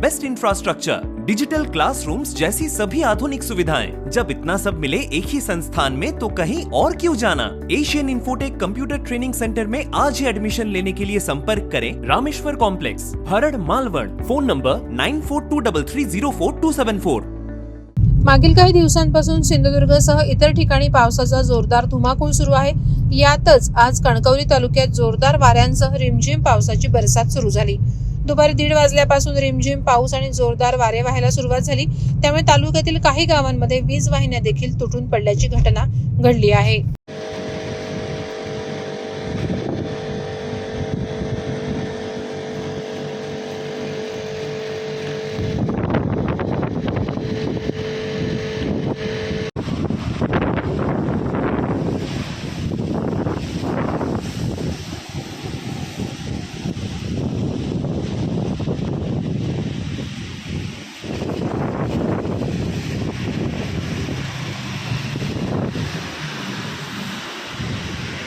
best infrastructure, digital classrooms जैसी सभी आधुनिक सुविधाएँ। जब इतना सब मिले एक ही संस्थान में तो कहीं और क्यों जाना? Asian Infotech computer training centre में आज ही एडमिशन लेने के लिए संपर्क करें Rameshwar complex Bharad Malvan. Phone number nine four two double three zero four two seven four मागील काही दिवसांपासून सिंधुदुर्गसह इतर ठिकाणी पावसाचा जोरदार धुमाकूळ सुरू आहे. यातच आज कणकवली तालुक्यात जोरदार वाऱ्यांसह रिमझिम पावसाची बरसात सुरू झाली. दुपारी दीड वाजल्यापासून रिमझिम पाऊस आणि जोरदार वारे व्हायला सुरुवात झाली. त्यामुळे तालुक्यातील काही गावांमध्ये वीज वाहिन्या देखील तुटून पडल्याची घटना घडली आहे.